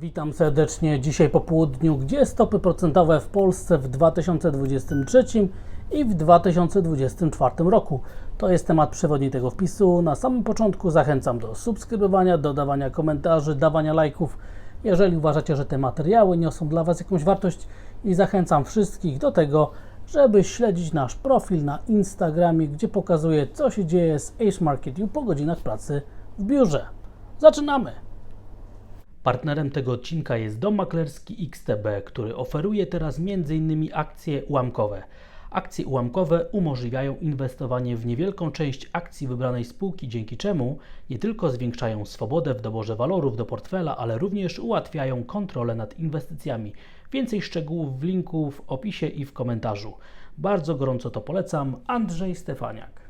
Witam serdecznie dzisiaj po południu, gdzie stopy procentowe w Polsce w 2023 i w 2024 roku. To jest temat przewodni tego wpisu. Na samym początku zachęcam do subskrybowania, dodawania komentarzy, dawania lajków, jeżeli uważacie, że te materiały niosą dla Was jakąś wartość i zachęcam wszystkich do tego, żeby śledzić nasz profil na Instagramie, gdzie pokazuję, co się dzieje z Ace Market po godzinach pracy w biurze. Zaczynamy! Partnerem tego odcinka jest dom maklerski XTB, który oferuje teraz m.in. akcje ułamkowe. Akcje ułamkowe umożliwiają inwestowanie w niewielką część akcji wybranej spółki, dzięki czemu nie tylko zwiększają swobodę w doborze walorów do portfela, ale również ułatwiają kontrolę nad inwestycjami. Więcej szczegółów w linku w opisie i w komentarzu. Bardzo gorąco to polecam. Andrzej Stefaniak.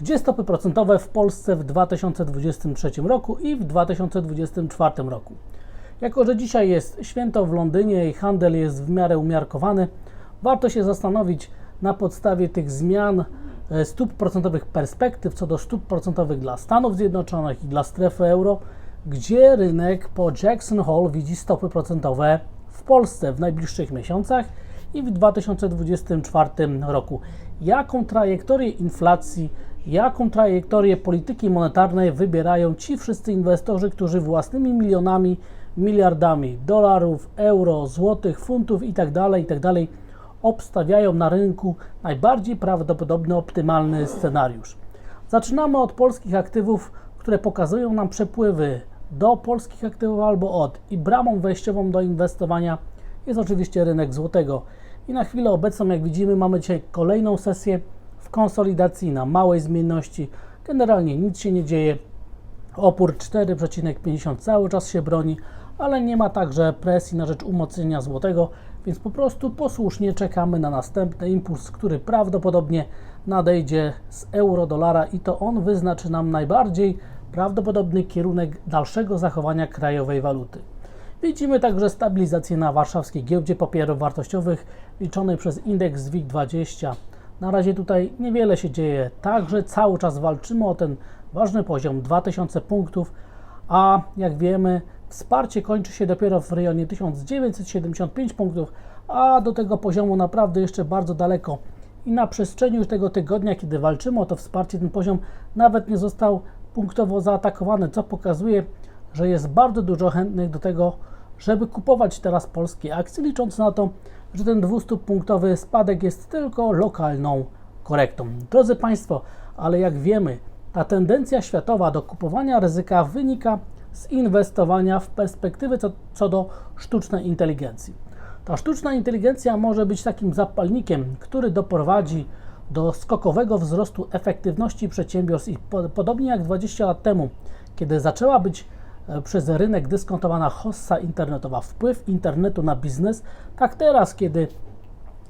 Gdzie stopy procentowe w Polsce w 2023 roku i w 2024 roku? Jako, że dzisiaj jest święto w Londynie i handel jest w miarę umiarkowany, warto się zastanowić na podstawie tych zmian e, stóp procentowych perspektyw co do stóp procentowych dla Stanów Zjednoczonych i dla strefy euro, gdzie rynek po Jackson Hole widzi stopy procentowe w Polsce w najbliższych miesiącach i w 2024 roku. Jaką trajektorię inflacji, jaką trajektorię polityki monetarnej wybierają ci wszyscy inwestorzy, którzy własnymi milionami, miliardami dolarów, euro, złotych, funtów itd., itd. obstawiają na rynku najbardziej prawdopodobny, optymalny scenariusz. Zaczynamy od polskich aktywów, które pokazują nam przepływy do polskich aktywów albo od i bramą wejściową do inwestowania jest oczywiście rynek złotego. I na chwilę obecną, jak widzimy, mamy dzisiaj kolejną sesję w konsolidacji na małej zmienności. Generalnie nic się nie dzieje. Opór 4,50 cały czas się broni, ale nie ma także presji na rzecz umocnienia złotego, więc po prostu posłusznie czekamy na następny impuls, który prawdopodobnie nadejdzie z euro-dolara i to on wyznaczy nam najbardziej prawdopodobny kierunek dalszego zachowania krajowej waluty. Widzimy także stabilizację na warszawskiej giełdzie papierów wartościowych liczonej przez indeks WIG20. Na razie tutaj niewiele się dzieje, także cały czas walczymy o ten ważny poziom 2000 punktów, a jak wiemy wsparcie kończy się dopiero w rejonie 1975 punktów, a do tego poziomu naprawdę jeszcze bardzo daleko. I na przestrzeni już tego tygodnia, kiedy walczymy o to wsparcie, ten poziom nawet nie został punktowo zaatakowany, co pokazuje, że jest bardzo dużo chętnych do tego, żeby kupować teraz polskie akcje, licząc na to, że ten 200-punktowy spadek jest tylko lokalną korektą. Drodzy Państwo, ale jak wiemy, ta tendencja światowa do kupowania ryzyka wynika z inwestowania w perspektywy co, co do sztucznej inteligencji. Ta sztuczna inteligencja może być takim zapalnikiem, który doprowadzi do skokowego wzrostu efektywności przedsiębiorstw i po, podobnie jak 20 lat temu, kiedy zaczęła być przez rynek dyskontowana hossa internetowa, wpływ internetu na biznes, tak teraz, kiedy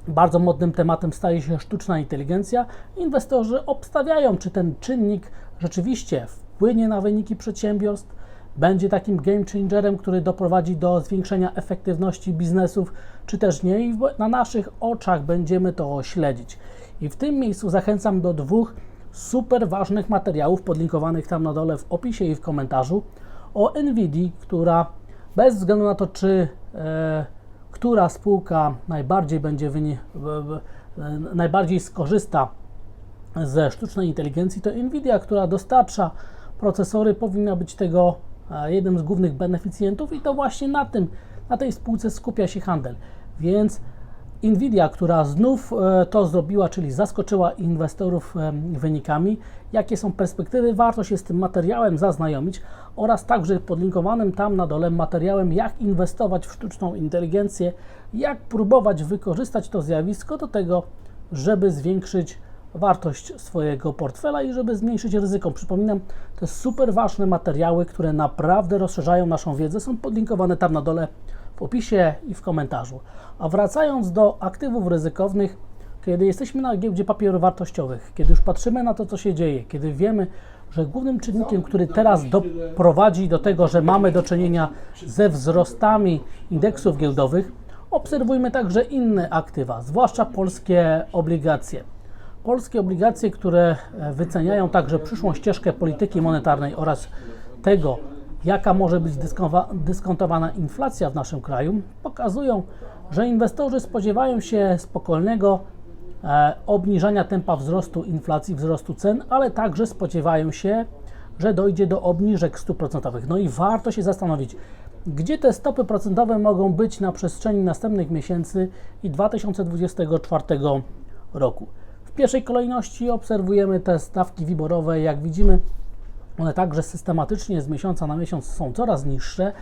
bardzo modnym tematem staje się sztuczna inteligencja, inwestorzy obstawiają, czy ten czynnik rzeczywiście wpłynie na wyniki przedsiębiorstw, będzie takim game changerem, który doprowadzi do zwiększenia efektywności biznesów, czy też nie, i na naszych oczach będziemy to śledzić. I w tym miejscu zachęcam do dwóch super ważnych materiałów podlinkowanych tam na dole w opisie i w komentarzu o Nvidia, która bez względu na to, czy e, która spółka najbardziej będzie wyni- e, najbardziej skorzysta ze sztucznej inteligencji, to Nvidia, która dostarcza procesory, powinna być tego e, jednym z głównych beneficjentów i to właśnie na tym, na tej spółce skupia się handel. Więc Nvidia, która znów e, to zrobiła, czyli zaskoczyła inwestorów e, wynikami, jakie są perspektywy, warto się z tym materiałem zaznajomić oraz także podlinkowanym tam na dole materiałem, jak inwestować w sztuczną inteligencję, jak próbować wykorzystać to zjawisko do tego, żeby zwiększyć wartość swojego portfela i żeby zmniejszyć ryzyko. Przypominam, są super ważne materiały, które naprawdę rozszerzają naszą wiedzę, są podlinkowane tam na dole opisie i w komentarzu. A wracając do aktywów ryzykownych, kiedy jesteśmy na giełdzie papierów wartościowych, kiedy już patrzymy na to, co się dzieje, kiedy wiemy, że głównym czynnikiem, który teraz doprowadzi do tego, że mamy do czynienia ze wzrostami indeksów giełdowych, obserwujmy także inne aktywa, zwłaszcza polskie obligacje. Polskie obligacje, które wyceniają także przyszłą ścieżkę polityki monetarnej oraz tego, jaka może być dyskontowana inflacja w naszym kraju, pokazują, że inwestorzy spodziewają się spokojnego e, obniżania tempa wzrostu inflacji, wzrostu cen, ale także spodziewają się, że dojdzie do obniżek stóp procentowych. No i warto się zastanowić, gdzie te stopy procentowe mogą być na przestrzeni następnych miesięcy i 2024 roku. W pierwszej kolejności obserwujemy te stawki wiborowe. Jak widzimy, one także systematycznie z miesiąca na miesiąc są coraz niższe,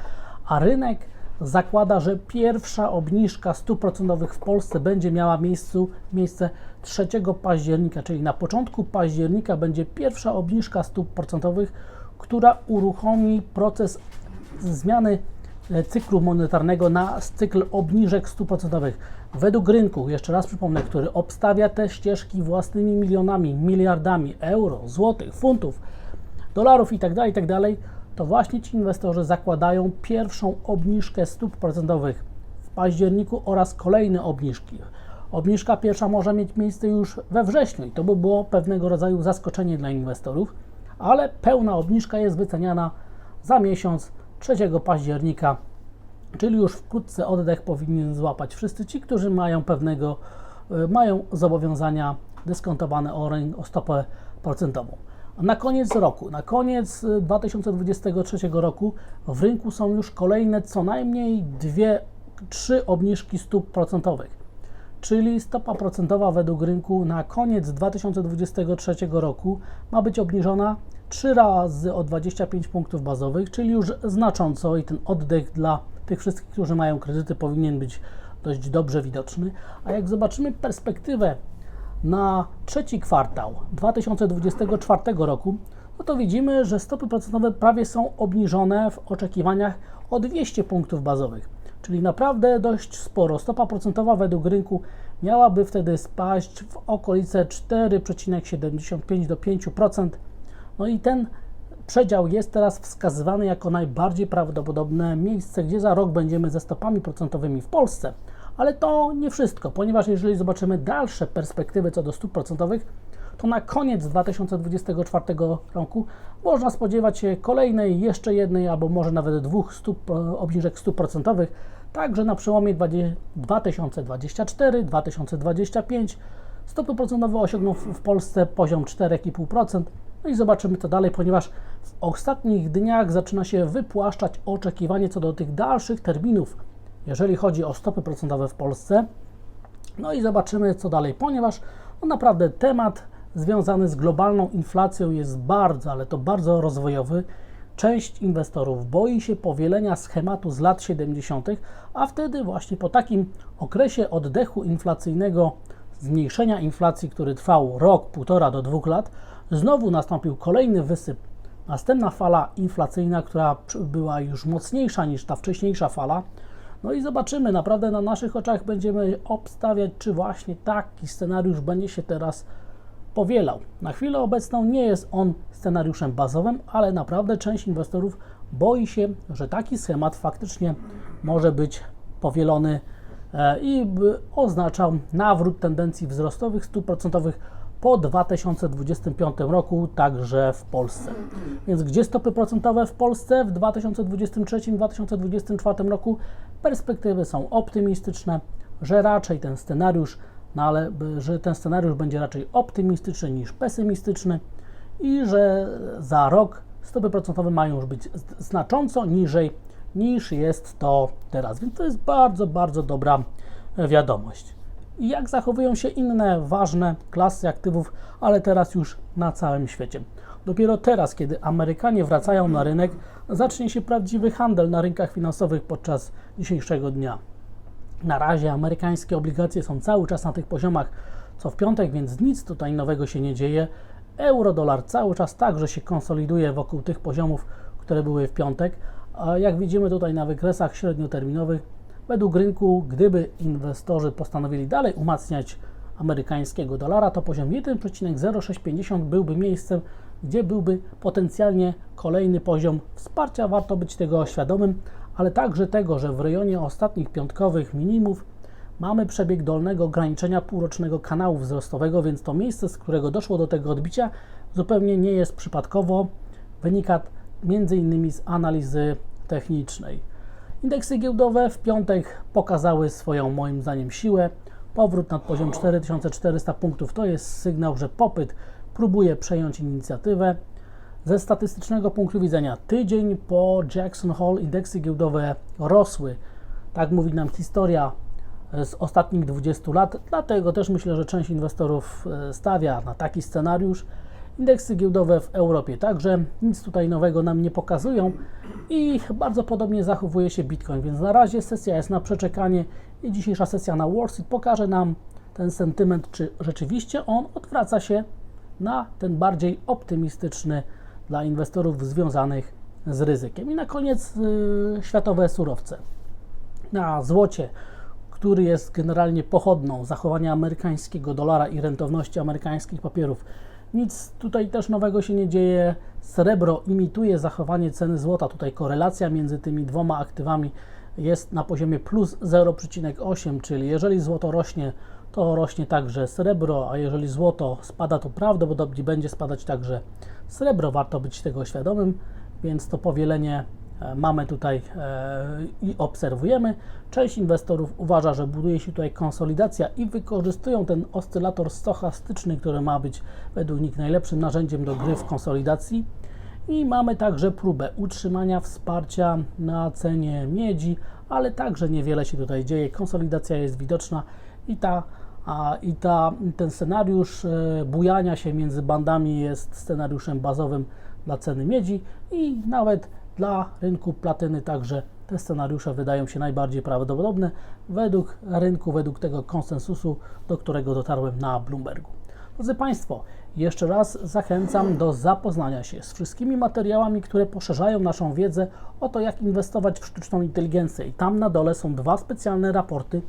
a rynek zakłada, że pierwsza obniżka stóp procentowych w Polsce będzie miała miejscu, miejsce 3 października, czyli na początku października będzie pierwsza obniżka stóp procentowych, która uruchomi proces zmiany e, cyklu monetarnego na cykl obniżek stóp procentowych. Według rynku, jeszcze raz przypomnę, który obstawia te ścieżki własnymi milionami, miliardami euro, złotych, funtów, dolarów itd., itd., to właśnie ci inwestorzy zakładają pierwszą obniżkę stóp procentowych w październiku oraz kolejne obniżki. Obniżka pierwsza może mieć miejsce już we wrześniu i to by było pewnego rodzaju zaskoczenie dla inwestorów, ale pełna obniżka jest wyceniana za miesiąc 3 października, czyli już wkrótce oddech powinien złapać wszyscy ci, którzy mają pewnego, y, mają zobowiązania dyskontowane o, o stopę procentową. Na koniec roku, na koniec y, 2023 roku w rynku są już kolejne co najmniej dwie, trzy obniżki stóp procentowych. Czyli stopa procentowa według rynku na koniec 2023 roku ma być obniżona 3 razy o 25 punktów bazowych, czyli już znacząco i ten oddech dla tych wszystkich, którzy mają kredyty powinien być dość dobrze widoczny. A jak zobaczymy perspektywę na trzeci kwartał 2024 roku, no to widzimy, że stopy procentowe prawie są obniżone w oczekiwaniach o 200 punktów bazowych. Czyli naprawdę dość sporo. Stopa procentowa według rynku miałaby wtedy spaść w okolice 4,75 do 5%. No i ten przedział jest teraz wskazywany jako najbardziej prawdopodobne miejsce, gdzie za rok będziemy ze stopami procentowymi w Polsce. Ale to nie wszystko, ponieważ jeżeli zobaczymy dalsze perspektywy co do stóp procentowych, to na koniec 2024 roku można spodziewać się kolejnej, jeszcze jednej albo może nawet dwóch stóp, e, obniżek stóp procentowych, także na przełomie 2024-2025 stopy procentowe osiągną w Polsce poziom 4,5%. No i zobaczymy co dalej, ponieważ w ostatnich dniach zaczyna się wypłaszczać oczekiwanie co do tych dalszych terminów, jeżeli chodzi o stopy procentowe w Polsce. No i zobaczymy, co dalej, ponieważ no naprawdę temat związany z globalną inflacją jest bardzo, ale to bardzo rozwojowy. Część inwestorów boi się powielenia schematu z lat 70., a wtedy właśnie po takim okresie oddechu inflacyjnego, zmniejszenia inflacji, który trwał rok, półtora do dwóch lat, znowu nastąpił kolejny wysyp. Następna fala inflacyjna, która była już mocniejsza niż ta wcześniejsza fala, no i zobaczymy, naprawdę na naszych oczach będziemy obstawiać, czy właśnie taki scenariusz będzie się teraz powielał. Na chwilę obecną nie jest on scenariuszem bazowym, ale naprawdę część inwestorów boi się, że taki schemat faktycznie może być powielony e, i oznaczał nawrót tendencji wzrostowych stóp procentowych po 2025 roku, także w Polsce. Więc gdzie stopy procentowe w Polsce w 2023-2024 roku? Perspektywy są optymistyczne, że raczej ten scenariusz, no ale że ten scenariusz będzie raczej optymistyczny niż pesymistyczny i że za rok stopy procentowe mają już być znacząco niżej niż jest to teraz. Więc to jest bardzo, bardzo dobra e, wiadomość. I jak zachowują się inne ważne klasy aktywów, ale teraz już na całym świecie. Dopiero teraz, kiedy Amerykanie wracają na rynek, zacznie się prawdziwy handel na rynkach finansowych podczas dzisiejszego dnia. Na razie amerykańskie obligacje są cały czas na tych poziomach co w piątek, więc nic tutaj nowego się nie dzieje. Euro-dolar cały czas także się konsoliduje wokół tych poziomów, które były w piątek. A jak widzimy tutaj na wykresach średnioterminowych, według rynku, gdyby inwestorzy postanowili dalej umacniać amerykańskiego dolara, to poziom 1,0650 byłby miejscem, gdzie byłby potencjalnie kolejny poziom wsparcia. Warto być tego świadomym, ale także tego, że w rejonie ostatnich piątkowych minimów mamy przebieg dolnego ograniczenia półrocznego kanału wzrostowego, więc to miejsce, z którego doszło do tego odbicia, zupełnie nie jest przypadkowo. Wynika innymi z analizy technicznej. Indeksy giełdowe w piątek pokazały swoją, moim zdaniem, siłę. Powrót nad poziom 4400 punktów to jest sygnał, że popyt próbuje przejąć inicjatywę. Ze statystycznego punktu widzenia, tydzień po Jackson Hole indeksy giełdowe rosły. Tak mówi nam historia z ostatnich 20 lat, dlatego też myślę, że część inwestorów e, stawia na taki scenariusz. Indeksy giełdowe w Europie także nic tutaj nowego nam nie pokazują i bardzo podobnie zachowuje się Bitcoin, więc na razie sesja jest na przeczekanie i dzisiejsza sesja na Wall Street pokaże nam ten sentyment, czy rzeczywiście on odwraca się na ten bardziej optymistyczny dla inwestorów związanych z ryzykiem. I na koniec yy, światowe surowce. Na złocie, który jest generalnie pochodną zachowania amerykańskiego dolara i rentowności amerykańskich papierów, nic tutaj też nowego się nie dzieje. Srebro imituje zachowanie ceny złota. Tutaj korelacja między tymi dwoma aktywami jest na poziomie plus 0,8, czyli jeżeli złoto rośnie, to rośnie także srebro, a jeżeli złoto spada, to prawdopodobnie będzie spadać także srebro. Warto być tego świadomym, więc to powielenie mamy tutaj e, i obserwujemy. Część inwestorów uważa, że buduje się tutaj konsolidacja i wykorzystują ten oscylator stochastyczny, który ma być według nich najlepszym narzędziem do gry w konsolidacji. I mamy także próbę utrzymania wsparcia na cenie miedzi, ale także niewiele się tutaj dzieje. Konsolidacja jest widoczna i ta a, i ta, ten scenariusz e, bujania się między bandami jest scenariuszem bazowym dla ceny miedzi i nawet dla rynku platyny także te scenariusze wydają się najbardziej prawdopodobne według rynku, według tego konsensusu, do którego dotarłem na Bloombergu. Drodzy Państwo, jeszcze raz zachęcam do zapoznania się z wszystkimi materiałami, które poszerzają naszą wiedzę o to, jak inwestować w sztuczną inteligencję. I tam na dole są dwa specjalne raporty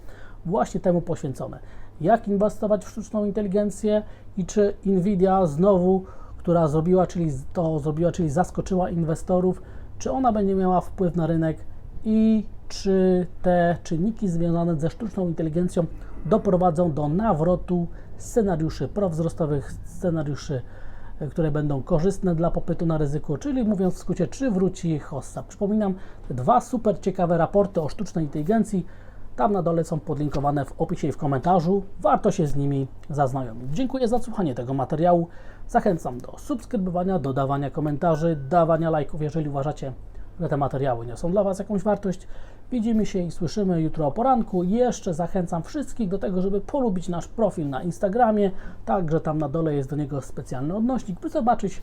właśnie temu poświęcone. Jak inwestować w sztuczną inteligencję i czy Nvidia znowu, która zrobiła, czyli to zrobiła, czyli zaskoczyła inwestorów, czy ona będzie miała wpływ na rynek i czy te czynniki związane ze sztuczną inteligencją doprowadzą do nawrotu scenariuszy prowzrostowych, scenariuszy, e, które będą korzystne dla popytu na ryzyko, czyli mówiąc w skrócie, czy wróci hossa. Przypominam, dwa super ciekawe raporty o sztucznej inteligencji, tam na dole są podlinkowane w opisie i w komentarzu. Warto się z nimi zaznajomić. Dziękuję za słuchanie tego materiału. Zachęcam do subskrybowania, dodawania komentarzy, dawania lajków, jeżeli uważacie, że te materiały niosą dla Was jakąś wartość. Widzimy się i słyszymy jutro o poranku. Jeszcze zachęcam wszystkich do tego, żeby polubić nasz profil na Instagramie. Także tam na dole jest do niego specjalny odnośnik, by zobaczyć,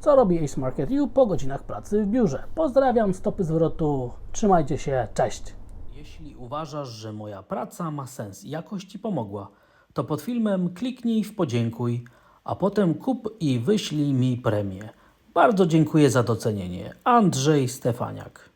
co robi Ace Market U po godzinach pracy w biurze. Pozdrawiam, stopy zwrotu, trzymajcie się, cześć! Jeśli uważasz, że moja praca ma sens i jakoś Ci pomogła, to pod filmem kliknij w podziękuj, a potem kup i wyślij mi premię. Bardzo dziękuję za docenienie. Andrzej Stefaniak.